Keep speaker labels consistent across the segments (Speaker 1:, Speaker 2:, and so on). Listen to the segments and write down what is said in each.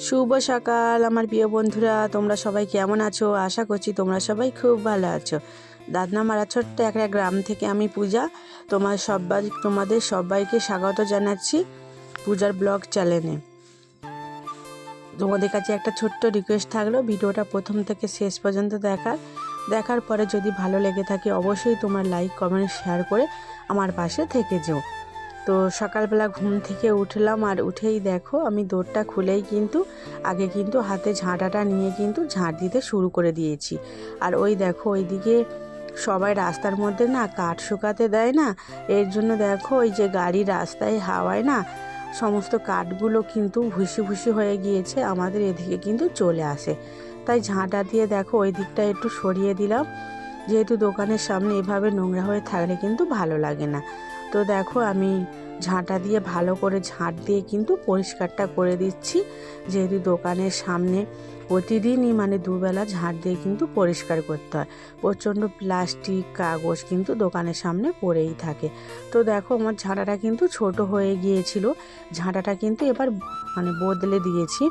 Speaker 1: শুভ সকাল, আমার প্রিয় বন্ধুরা। তোমরা সবাই কেমন আছো? আশা করছি তোমরা সবাই খুব ভালো আছো। দাদনামারা ছোট্ট একটা গ্রাম থেকে আমি পূজা। তোমার সবাই তোমাদের সবাইকে স্বাগত জানাচ্ছি পূজার ব্লগ চ্যানেলে। তোমাদের কাছে একটা ছোট্ট রিকোয়েস্ট থাকল, ভিডিওটা প্রথম থেকে শেষ পর্যন্ত দেখার। দেখার পরে যদি ভালো লেগে থাকে, অবশ্যই তোমার লাইক কমেন্ট শেয়ার করে আমার পাশে থেকে যেও। তো সকালবেলা ঘুম থেকে উঠলাম আর উঠেই দেখো আমি দৌড়টা খুলেই কিন্তু আগে কিন্তু হাতে ঝাঁটাটা নিয়ে কিন্তু ঝাঁট দিতে শুরু করে দিয়েছি। আর ওই দেখো ওইদিকে সবাই রাস্তার মধ্যে না কাঠ শুকাতে দেয় না, এর জন্য দেখো ওই যে গাড়ি রাস্তায় হাওয়ায় না সমস্ত কাঠগুলো কিন্তু ভুসি ভুসি হয়ে গিয়েছে, আমাদের এদিকে কিন্তু চলে আসে। তাই ঝাঁটা দিয়ে দেখো ওই দিকটা একটু সরিয়ে দিলাম, যেহেতু দোকানের সামনে এভাবে নোংরা হয়ে থাকলে কিন্তু ভালো লাগে না। তো দেখো আমি ঝাঁটা দিয়ে ভালো করে ঝাঁট দিয়ে কিন্তু পরিষ্কারটা করে দিচ্ছি। যেহেতু দোকানের সামনে প্রতিদিনই মানে দুবেলা ঝাঁট দিয়ে কিন্তু পরিষ্কার করতে হয়। প্রচণ্ড প্লাস্টিক, কাগজ কিন্তু দোকানের সামনে পড়েই থাকে। তো দেখো আমার ঝাঁটাটা কিন্তু ছোট হয়ে গিয়েছিল। ঝাঁটাটা কিন্তু এবার মানে বদলে দিয়েছি।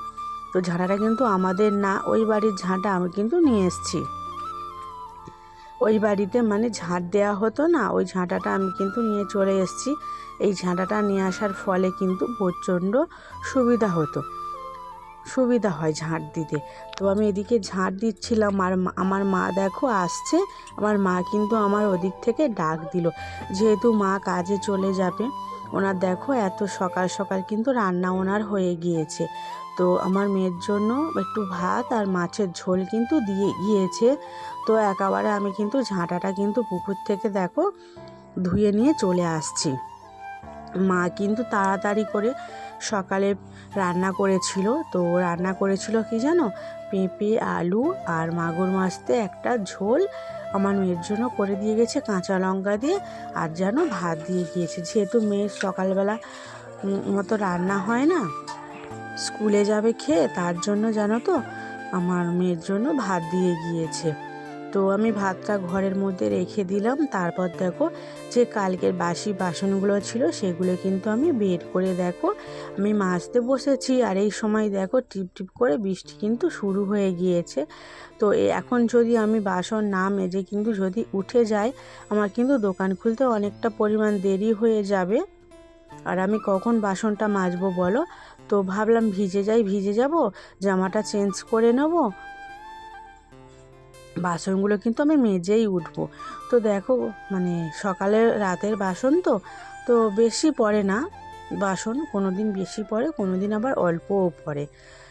Speaker 1: তো ঝাঁটাটা কিন্তু আমাদের না, ওই বাড়ির ঝাঁটা আমি কিন্তু নিয়ে এসেছি। ওই বাড়িতে মানে ঝাঁট দেওয়া হতো না, ওই ঝাঁটাটা আমি কিন্তু নিয়ে চলে এসেছি। এই ঝাঁটাটা নিয়ে আসার ফলে কিন্তু প্রচণ্ড সুবিধা হতো। সুবিধা হয় ঝাঁট দিতে। তো আমি এদিকে ঝাঁট দিচ্ছিলাম আর আমার মা দেখো আসছে, আমার মা কিন্তু আমার ওদিক থেকে ডাক দিল, যেহেতু মা কাজে চলে যাবে, ওনার দেখো এত সকাল সকাল কিন্তু রান্না ওনার হয়ে গিয়েছে। তো আমার মেয়ের জন্য একটু ভাত আর মাছের ঝোল কিন্তু দিয়ে গিয়েছে। তো একেবারে আমি কিন্তু ঝাঁটাটা কিন্তু পুকুর থেকে দেখো ধুয়ে নিয়ে চলে আসছি। মা কিন্তু তাড়াতাড়ি করে সকালে রান্না করেছিল। তো রান্না করেছিল কি জানো? পেঁপে, আলু আর মাগুর মাছতে একটা ঝোল আমার মেয়ের জন্য করে দিয়ে গেছে কাঁচা লঙ্কা দিয়ে। আর যেন ভাত দিয়ে গিয়েছে। যেহেতু মেয়ের সকালবেলা মতো রান্না হয় না, স্কুলে যাবে খেয়ে তার জন্য জানো তো? আমার মেয়ের জন্য ভাত দিয়ে গিয়েছে। তো আমি ভাতটা ঘরের মধ্যে রেখে দিলাম। তারপর দেখো যে কালকের বাসি বাসনগুলো ছিল সেগুলো কিন্তু আমি বের করে দেখো। আমি মাজতে বসেছি আর এই সময় দেখো টিপ টিপ করে বৃষ্টি কিন্তু শুরু হয়ে গিয়েছে। তো এখন যদি আমি বাসন না মেজে কিন্তু যদি উঠে যাই, আমার কিন্তু দোকান খুলতে অনেকটা পরিমাণ দেরি হয়ে যাবে। আর আমি কখন বাসনটা মাজবো বলো? তো ভাবলাম ভিজে যাই, ভিজে যাব, জামাটা চেঞ্জ করে নেব। বাসনগুলো কিন্তু আমি মেজেই উঠবো। তো দেখো মানে সকালে রাতের বাসন তো তো বেশি পড়ে না বাসন কোনো দিন বেশি পড়ে কোনো দিন আবার অল্পও পড়ে।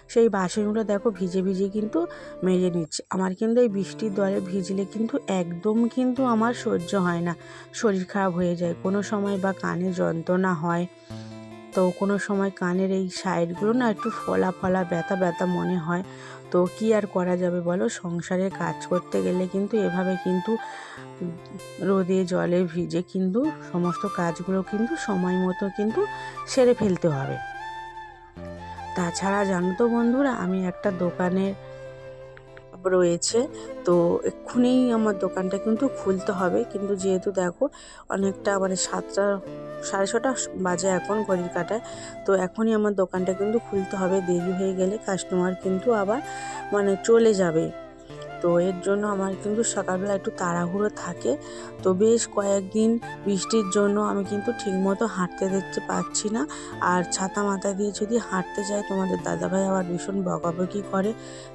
Speaker 1: সেই বাসনগুলো দেখো ভিজে ভিজে কিন্তু মেজে নিচ্ছে। আমার কিন্তু এই বৃষ্টির দলে ভিজলে কিন্তু একদম কিন্তু আমার সহ্য হয় না। শরীর খারাপ হয়ে যায়, কোনো সময় বা কানে যন্ত্রণা হয়। তো কোনো সময় কানের এই সাইডগুলো না একটু ফলা ফলা, ব্যথা ব্যথা মনে হয়। তো কি আর করা যাবে বলো? সংসারে কাজ করতে গেলে কিন্তু এভাবে কিন্তু রোদে, জলে ভিজে কিন্তু সমস্ত কাজগুলো কিন্তু সময় মতো কিন্তু সেরে ফেলতে হবে। তাছাড়া জানো তো বন্ধুরা, আমি একটা দোকানের রয়েছে, তো এক্ষুনি আমার দোকানটা কিন্তু খুলতে হবে। কিন্তু যেহেতু দেখো, অনেকটা মানে সাতটা সাড়ে ছটা বাজে এখন ঘড়ির কাটায়। তো এখনই আমার দোকানটা কিন্তু খুলতে হবে, দেরি হয়ে গেলে কাস্টমার কিন্তু আবার মানে চলে যাবে। তো এর জন্য আমার কিন্তু সকালবেলা একটু তাড়াহুড়ো থাকে। তো বেশ কয়েকদিন বৃষ্টির জন্য আমি কিন্তু ঠিকমতো হাঁটতে দেখতে পাচ্ছি না। আর ছাতা মাথা দিয়ে যদি হাঁটতে যাই, তোমাদের দাদাভাই আবার ভীষণ বকাবকি করে।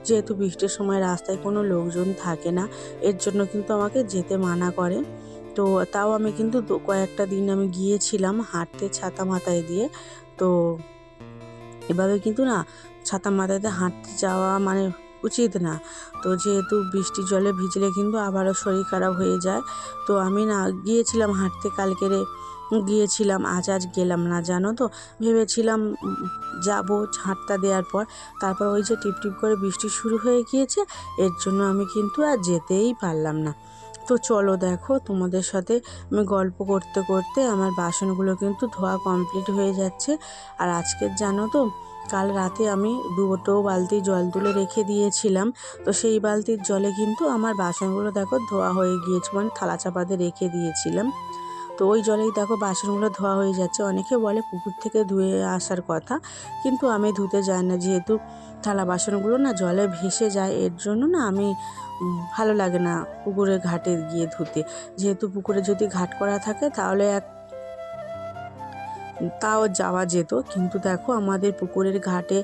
Speaker 1: যেহেতু বৃষ্টির সময় রাস্তায় কোনো লোকজন থাকে না, এর জন্য কিন্তু আমাকে যেতে মানা করে। তো তাও আমি কিন্তু কয়েকটা দিন আমি গিয়েছিলাম হাঁটতে ছাতা মাথায় দিয়ে। তো এভাবে কিন্তু না ছাতা দিয়ে হাঁটতে যাওয়া মানে উচিত না। তো যেহেতু বৃষ্টি জলে ভিজলে কিন্তু আবারও শরীর খারাপ হয়ে যায়। তো আমি না গিয়েছিলাম হাঁটতে কালকেরে গিয়েছিলাম, আজ আজ গেলাম না, জানো তো? ভেবেছিলাম যাব ঝাঁটটা দেওয়ার পর। তারপর ওই যে টিপ টিপ করে বৃষ্টি শুরু হয়ে গিয়েছে, এর জন্য আমি কিন্তু আর যেতেই পারলাম না। তো চলো দেখো, তোমাদের সাথে আমি গল্প করতে করতে আমার বাসনগুলো কিন্তু ধোয়া কমপ্লিট হয়ে যাচ্ছে। আর আজকের জানো তো, কাল রাতে আমি দুটো বালতি জল তুলে রেখে দিয়েছিলাম। তো সেই বালতির জলে কিন্তু আমার বাসনগুলো দেখো ধোয়া হয়ে গিয়েছে মানে থালা চাপাতে রেখে দিয়েছিলাম। তো ওই জলেই দেখো বাসনগুলো ধোয়া হয়ে যাচ্ছে। অনেকে বলে পুকুর থেকে ধুয়ে আসার কথা, কিন্তু আমি ধুতে যাই না। যেহেতু থালা বাসনগুলো না জলে ভেসে যায়, এর জন্য না আমি ভালো লাগে না পুকুরে ঘাটে গিয়ে ধুতে। যেহেতু পুকুরে যদি ঘাট করা থাকে, তাহলে এক, তাও যাওয়া যেত। কিন্তু দেখো আমাদের পুকুরের ঘাটে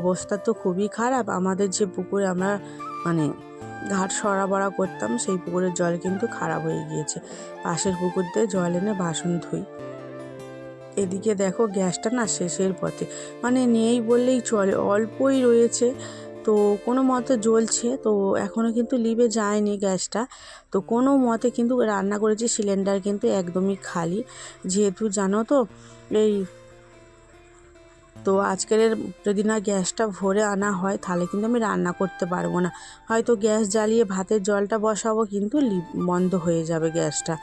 Speaker 1: অবস্থা তো খুবই খারাপ। আমাদের যে পুকুরে আমরা মানে ঘাট সরাবরা করতাম, সেই পুকুরের জল কিন্তু খারাপ হয়ে গিয়েছে। পাশের পুকুর দিয়ে জল এনে বাসন ধুই। এদিকে দেখো গ্যাসটা না শেষের পথে। মানে নেই বললেই চলে, অল্পই রয়েছে। তো কোনো মতে জ্বলছে, তো এখনও কিন্তু লিভে যায়নি গ্যাসটা। তো কোনো মতে কিন্তু রান্না করেছি, সিলিন্ডার কিন্তু একদমই খালি। যেহেতু জানো তো, এই তো আজকের যদি না গ্যাসটা ভরে আনা হয়, তাহলে কিন্তু আমি রান্না করতে পারব না। হয়তো গ্যাস জ্বালিয়ে ভাতের জলটা বসাবো, কিন্তু বন্ধ হয়ে যাবে গ্যাসটা।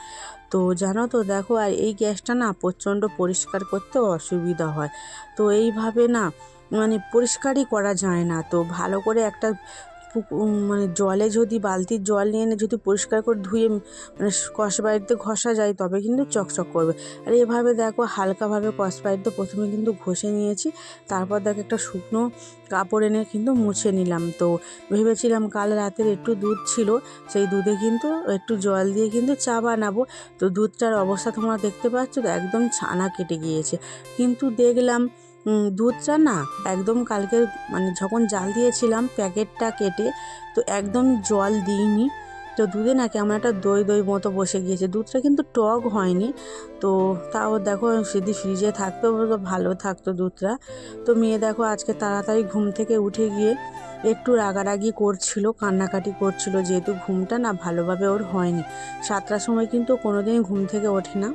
Speaker 1: তো জানো তো, দেখো, আর এই গ্যাসটা না প্রচণ্ড পরিষ্কার করতে অসুবিধা হয়। তো এইভাবে না মানে পরিষ্কারই করা যায় না। তো ভালো করে একটা মানে জলে যদি, বালতির জল নিয়ে এনে যদি পরিষ্কার করে ধুয়ে মানে কষ বাড়িতে ঘষা যায়, তবে কিন্তু চকচক করবে। আর এভাবে দেখো, হালকাভাবে কস বাড়িতে প্রথমে কিন্তু ঘষে নিয়েছি, তারপর দেখো একটা শুকনো কাপড় এনে কিন্তু মুছে নিলাম। তো ভেবেছিলাম কাল রাতের একটু দুধ ছিল, সেই দুধে কিন্তু একটু জল দিয়ে কিন্তু চা বানাবো। তো দুধটার অবস্থা তোমরা দেখতে পাচ্ছ তো একদম ছানা কেটে গিয়েছে। কিন্তু দেখলাম দুধটা না একদম কালকে মানে যখন জাল দিয়েছিলাম প্যাকেটটা কেটে, তো একদম জল দিইনি। তো দুধে না কেমন একটা দই দই মতো বসে গিয়েছে। দুধটা কিন্তু টক হয়নি। তো তাও দেখো যদি ফ্রিজে থাকতো তো ভালো থাকতো দুধটা। তো মেয়ে দেখো আজকে তাড়াতাড়ি ঘুম থেকে উঠে গিয়ে একটু রাগারাগি করছিল, কান্নাকাটি করছিল, যেহেতু ঘুমটা না ভালোভাবে ওর হয়নি। সাতটার সময় কিন্তু কোনোদিনই ঘুম থেকে ওঠে না।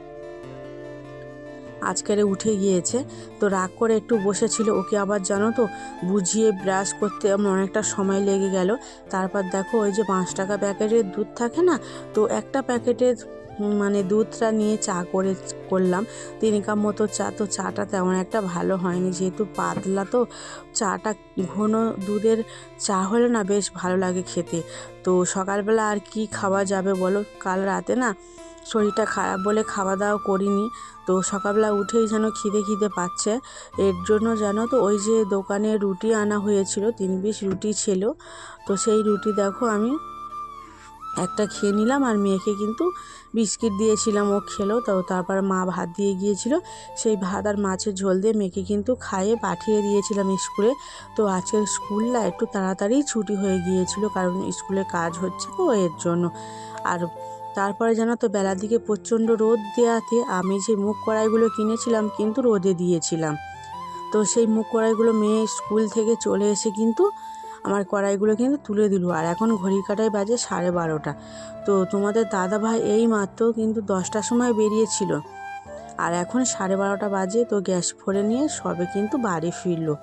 Speaker 1: আজকেরে উঠে গিয়েছে। তো রাগ করে একটু বসেছিল। ওকে আবার জানো তো, বুঝিয়ে ব্রাশ করতে আমার অনেকটা সময় লেগে গেল। তারপর দেখো ওই যে পাঁচ টাকা প্যাকেটের দুধ থাকে না? তো একটা প্যাকেটের মানে দুধটা নিয়ে চা করে, করলাম। তিন কাপ মতো চা, তো চাটা তেমন একটা ভালো হয়নি। যেহেতু পাতলা তো, চাটা ঘন দুধের চা হলে না বেশ ভালো লাগে খেতে। তো সকালবেলা আর কি খাওয়া যাবে বলো? কাল রাতে না শরীরটা খারাপ বলে খাওয়া দাওয়া করিনি। তো সকালবেলা উঠেই যেন খিদে খিদে পাচ্ছে। এর জন্য জানো তো ওই যে দোকানে রুটি আনা হয়েছিল, তিন পিস রুটি ছিল। তো সেই রুটি দেখো আমি একটা খেয়ে নিলাম আর মেয়েকে কিন্তু বিস্কিট দিয়েছিলাম, ও খেলো। তো তারপর মা ভাত দিয়ে গিয়েছিল। সেই ভাত আর মাছের ঝোল দিয়ে মেয়েকে কিন্তু খাইয়ে পাঠিয়ে দিয়েছিলাম স্কুলে। তো আজকের স্কুল না একটু তাড়াতাড়ি ছুটি হয়ে গিয়েছিল, কারণ স্কুলে কাজ হচ্ছে তো এর জন্য। আর তারপরে জানো তো বেলার দিকে প্রচণ্ড রোদ দেওয়াতে আমি যে মুখ কড়াইগুলো কিনেছিলাম কিন্তু রোদে দিয়েছিলাম। তো সেই মুখ কড়াইগুলো মেয়ে স্কুল থেকে চলে এসে কিন্তু আমার কড়াইগুলো কিন্তু তুলে দিল। আর এখন ঘড়ি কাটায় বাজে সাড়ে বারোটা। তো তোমাদের দাদা ভাই এই মাত্র কিন্তু দশটার সময় বেরিয়েছিল। আর এখন সাড়ে বারোটা বাজে, তো গ্যাস ভরে নিয়ে সবে কিন্তু বাড়ি ফিরলো।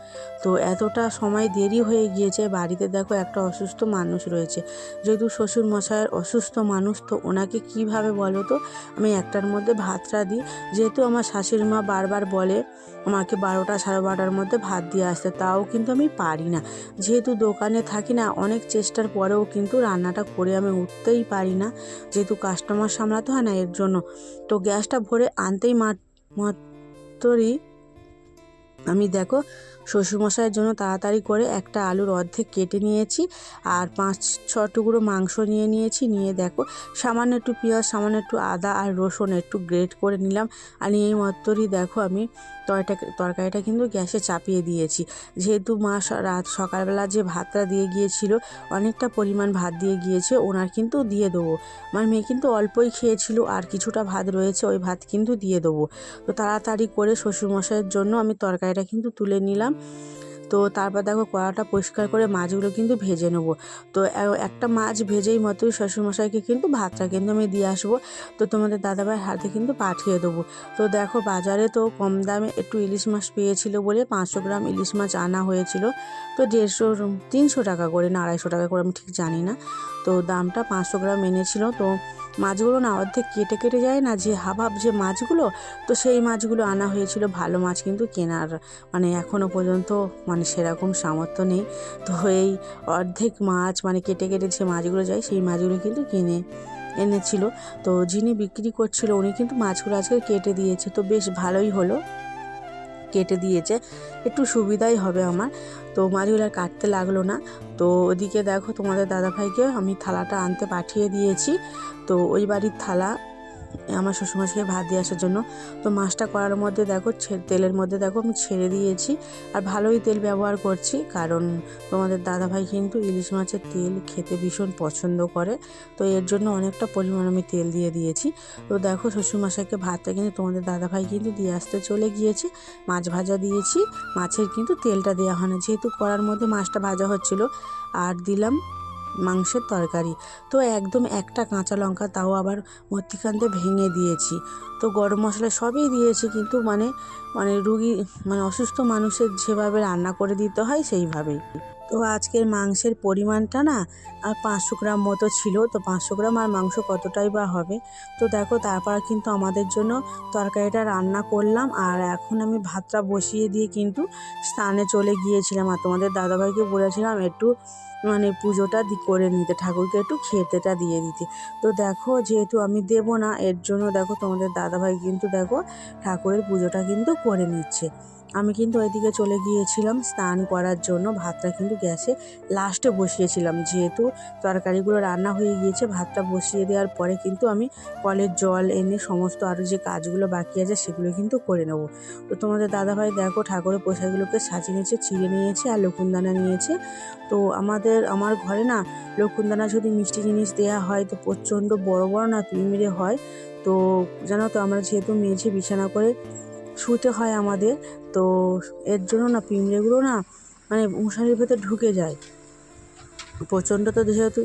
Speaker 1: তো এতটা সময় দেরি হয়ে গিয়েছে, বাড়িতে দেখো একটা অসুস্থ মানুষ রয়েছে। যেহেতু শ্বশুর মশাইয়ের অসুস্থ মানুষ, তো ওনাকে কীভাবে বলো তো? আমি একটার মধ্যে ভাতটা দিই। যেহেতু আমার শাশুড়ি মা বারবার বলে আমাকে বারোটা সাড়ে বারোটার মধ্যে ভাত দিয়ে আসতে। তাও কিন্তু আমি পারি না। যেহেতু দোকানে থাকি না, অনেক চেষ্টার পরেও কিন্তু রান্নাটা করে আমি উঠতেই পারি না। যেহেতু কাস্টমার সামলাতে হয় না এর জন্য। তো গ্যাসটা ভরে আনতেই মাত্রই আমি দেখো শ্বশুরমশাইয়ের জন্য তাড়াতাড়ি করে একটা আলুর অর্ধেক কেটে নিয়েছি আর পাঁচ, ছ টুকরো মাংস নিয়ে নিয়েছি। নিয়ে দেখো সামান্য একটু পেঁয়াজ, সামান্য একটু আদা আর রসুন একটু গ্রেট করে নিলাম। আর এই মাত্রই দেখো আমি তরকারিটা তরকারিটা কিন্তু গ্যাসে চাপিয়ে দিয়েছি। যেহেতু মা রাত সকালবেলা যে ভাতটা দিয়ে গিয়েছিল, অনেকটা পরিমাণ ভাত দিয়ে গিয়েছে, ওনার কিন্তু দিয়ে দেবো। আমার মেয়ে কিন্তু অল্পই খেয়েছিল আর কিছুটা ভাত রয়েছে, ওই ভাত কিন্তু দিয়ে দেবো। তো তাড়াতাড়ি করে শ্বশুরমশাইয়ের জন্য আমি তরকারিটা কিন্তু তুলে নিলাম। তো তারপর দেখো কড়াটা পরিষ্কার করে মাছগুলো কিন্তু ভেজে নেব। তো একটা মাছ ভেজেই মতোই শ্বশুরমশাইকে কিন্তু ভাতটা কিন্তু আমি দিয়ে আসব। তো তোমাদের দাদাভাইয়ের হাতে কিন্তু পাঠিয়ে দেবো। তো দেখো বাজারে তো কম দামে একটু ইলিশ মাছ পেয়েছিল বলে পাঁচশো গ্রাম ইলিশ মাছ আনা হয়েছিল। তো দেড়শো, তিনশো টাকা করে না, আড়াইশো টাকা করে আমি ঠিক জানি না। তো দামটা পাঁচশো গ্রাম এনেছিল। তো মাছগুলো না অর্ধেক কেটে কেটে যায় না, যে হাবাব যে মাছগুলো, তো সেই মাছগুলো আনা হয়েছিল ভালো মাছ কিন্তু কেনার। মানে এখনও পর্যন্ত মানে সেরকম সামর্থ্য নেই। তো এই অর্ধেক মাছ মানে কেটে কেটে যে মাছগুলো যায়, সেই মাছগুলো কিন্তু কিনে এনেছিল। তো যিনি বিক্রি করছিল, উনি কিন্তু মাছগুলো আজকে কেটে দিয়েছে। তো বেশ ভালোই হলো। কেটে দিয়েছে। একটু সুবিধাই হবে আমার। তো মারিউল আর কাটতে লাগল না। তো ওদিকে দেখো তোমাদের দাদাভাইকে আমি থালাটা আনতে পাঠিয়ে দিয়েছি। তো ওই বাড়ির থালা আমার শ্বশুরমশাইকে ভাত দিয়ে আসার জন্য। তো মাছটা করার মধ্যে দেখো তেলের মধ্যে দেখো আমি ছেড়ে দিয়েছি। আর ভালোই তেল ব্যবহার করছি, কারণ তোমাদের দাদাভাই কিন্তু ইলিশ মাছের তেল খেতে ভীষণ পছন্দ করে। তো এর জন্য অনেকটা পরিমাণ আমি তেল দিয়ে দিয়েছি। তো দেখো শ্বশুরমশাইকে ভাতটা কিন্তু তোমাদের দাদাভাই কিন্তু দিয়ে আসতে চলে গিয়েছে। মাছ ভাজা দিয়েছি, মাছের কিন্তু তেলটা দেওয়া হয় না। যেহেতু করার মধ্যে মাছটা ভাজা হচ্ছিল, আর দিলাম মাংসের তরকারি। তো একদম একটা কাঁচা লঙ্কা তাও আবার মধ্যিখানতে ভেঙে দিয়েছি। তো গরম মশলা সবই দিয়েছি কিন্তু মানে মানে রুগী মানে অসুস্থ মানুষের যেভাবে রান্না করে দিতে হয় সেইভাবেই। তো আজকের মাংসের পরিমাণটা না আর পাঁচশো গ্রাম মতো ছিল, তো পাঁচশো গ্রাম আর মাংস কতটাই বা হবে? তো দেখো, তারপর কিন্তু আমাদের জন্য তরকারিটা রান্না করলাম আর এখন আমি ভাতটা বসিয়ে দিয়ে কিন্তু স্থানে চলে গিয়েছিলাম। আর তোমাদের দাদাভাইকে বলেছিলাম একটু মানে পুজোটা করে নিতে, ঠাকুরকে একটু খেতেটা দিয়ে দিতে। তো দেখো, যেহেতু আমি দেবো না, এর জন্য দেখো তোমাদের দাদাভাই কিন্তু দেখো ঠাকুরের পুজোটা কিন্তু করে নিচ্ছে। আমি কিন্তু ওইদিকে চলে গিয়েছিলাম স্নান করার জন্য। ভাতটা কিন্তু গ্যাসে লাস্টে বসিয়েছিলাম। যেহেতু তরকারিগুলো রান্না হয়ে গিয়েছে, ভাতটা বসিয়ে দেওয়ার পরে কিন্তু আমি কলের জল এনে সমস্ত আরও যে কাজগুলো বাকি আছে সেগুলো কিন্তু করে নেব। তো তোমাদের দাদাভাই দেখো ঠাকুরের পোশাকগুলোকে সাজিয়ে নিয়েছে চিড়ে নিয়েছে আর লকুনদানা নিয়েছে। তো আমাদের, আমার ঘরে না লকুনদানা যদি মিষ্টি জিনিস দেওয়া হয় তো প্রচণ্ড বড় বড় না পিঁমড়ে হয়। তো জানো তো আমরা যেহেতু মেঝে বিছানা করে শুতে হয় আমাদের। তো এর জন্য না পিঁমড়েগুলো না মানে মশারির ভেতর ঢুকে যায়। প্রচণ্ড তো যেহেতু,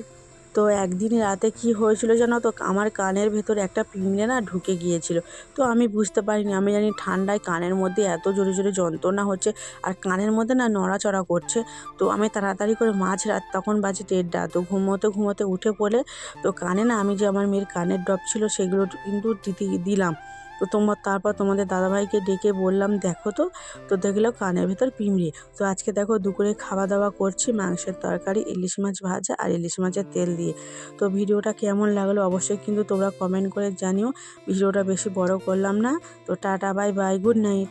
Speaker 1: তো একদিন রাতে কি হয়েছিল জানো তো, আমার কানের ভেতর একটা পিঁমড়ে না ঢুকে গিয়েছিল। তো আমি বুঝতে পারিনি, আমি জানি ঠান্ডায় কানের মধ্যে এত জোরে জোরে যন্ত্রণা হচ্ছে আর কানের মধ্যে না নড়াচড়া করছে। তো আমি তাড়াতাড়ি করে মাঝ রাত তখন বাজে দেড়টা, তো ঘুমোতে ঘুমোতে উঠে পড়ে, তো কানে না আমি যে আমার মেয়ের কানের ড্রপ ছিল সেগুলো কিন্তু দিতে দিলাম। তো তোমার তারপর তোমাদের দাদাভাইকে ডেকে বললাম, দেখো তো। তো দেখল কানের ভেতর পিমড়ে তো আজকে দেখো দুপুরে খাওয়া দাওয়া করছি, মাংসের তরকারি, ইলিশ মাছ ভাজা আর ইলিশ মাছের তেল দিয়ে। তো ভিডিওটা কেমন লাগল অবশ্যই কিন্তু তোমরা কমেন্ট করে জানিও। ভিডিওটা বেশি বড় করলাম না। তো tata, bye bye good night